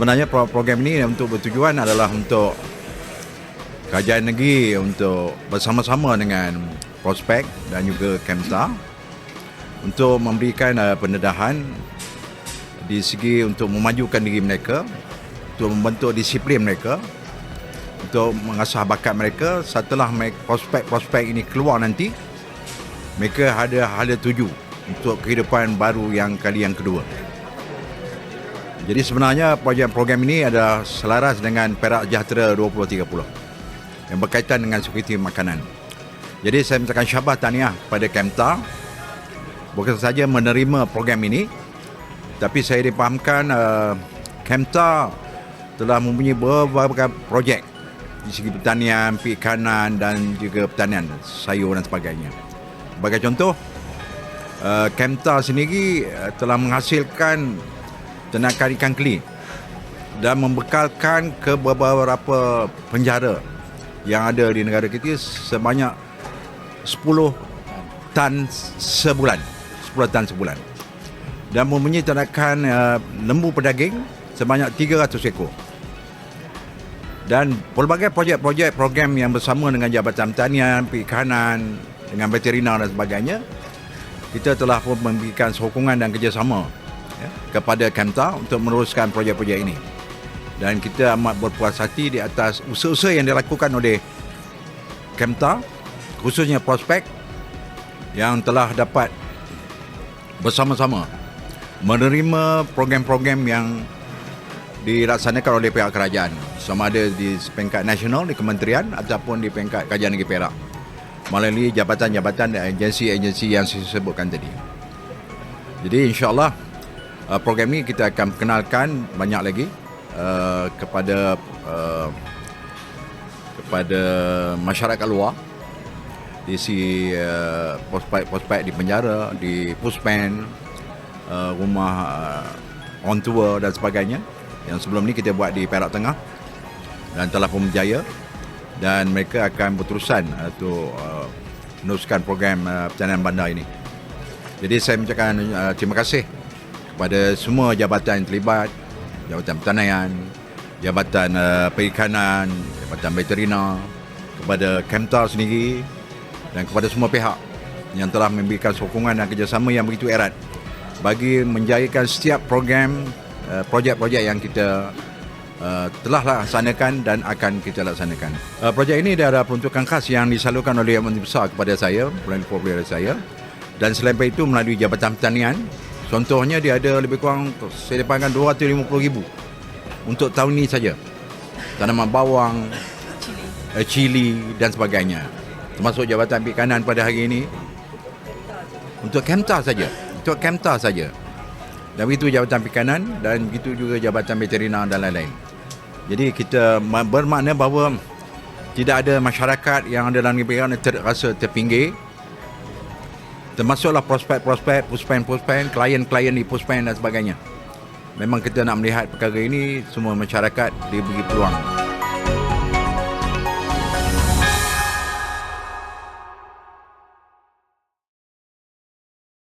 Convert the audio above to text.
Sebenarnya pro- program ini untuk bertujuan adalah untuk kerajaan negeri untuk bersama-sama dengan prospek dan juga Kemta untuk memberikan uh, pendedahan di segi untuk memajukan diri mereka, untuk membentuk disiplin mereka, untuk mengasah bakat mereka setelah prospek-prospek ini keluar nanti mereka ada ada tuju untuk kehidupan baru yang kali yang kedua. Jadi sebenarnya program-program ini adalah selaras dengan Perak Sejahtera 2030 yang berkaitan dengan sekuriti makanan. Jadi saya mengucapkan syabas tahniah pada Kemta bukan saja menerima program ini tapi saya dipahamkan uh, Kemta telah mempunyai beberapa projek di segi pertanian, perikanan dan juga pertanian sayur dan sebagainya. Sebagai contoh, uh, Kemta sendiri uh, telah menghasilkan ternakan ikan keli dan membekalkan ke beberapa penjara yang ada di negara kita sebanyak 10 tan sebulan. 10 tan sebulan. Dan mempunyai ternakan uh, lembu pedaging sebanyak 300 ekor. Dan pelbagai projek-projek program yang bersama dengan Jabatan Pertanian, Perikanan, dengan veterina dan sebagainya kita telah pun memberikan sokongan dan kerjasama kepada Kemta untuk meneruskan projek-projek ini. Dan kita amat berpuas hati di atas usaha-usaha yang dilakukan oleh Kemta khususnya prospek yang telah dapat bersama-sama menerima program-program yang dilaksanakan oleh pihak kerajaan. Sama ada di peringkat nasional di kementerian ataupun di peringkat kerajaan negeri Perak. Melalui jabatan-jabatan dan agensi-agensi yang saya sebutkan tadi. Jadi insyaAllah uh, program ini kita akan kenalkan banyak lagi uh, kepada uh, kepada masyarakat luar. Di si uh, prospek-prospek di penjara, di puspen, uh, rumah uh, on tour dan sebagainya. Yang sebelum ni kita buat di Perak Tengah. Dan telah pun berjaya dan mereka akan berterusan uh, untuk uh, meneruskan program uh, pertanian bandar ini. Jadi saya mengucapkan uh, terima kasih kepada semua jabatan yang terlibat, Jabatan Pertanian, Jabatan uh, Perikanan, Jabatan Veterina, kepada Kemta sendiri dan kepada semua pihak yang telah memberikan sokongan dan kerjasama yang begitu erat bagi menjayakan setiap program uh, projek-projek yang kita uh, telah laksanakan dan akan kita laksanakan. Uh, projek ini dia ada peruntukan khas yang disalurkan oleh Yang Menteri Besar kepada saya, melalui program saya dan selain itu melalui Jabatan Pertanian contohnya dia ada lebih kurang saya dapatkan 250 ribu. Untuk tahun ini saja. Tanaman bawang cili, uh, cili dan sebagainya. Termasuk Jabatan Perikanan pada hari ini. Untuk Kemta saja. Untuk Kemta saja. Dan begitu Jabatan Perikanan dan begitu juga Jabatan Veterina dan lain-lain. Jadi kita bermakna bahawa tidak ada masyarakat yang ada dalam negeri yang terasa terpinggir termasuklah prospek-prospek, puspen-puspen, klien-klien di puspen dan sebagainya. Memang kita nak melihat perkara ini semua masyarakat diberi peluang.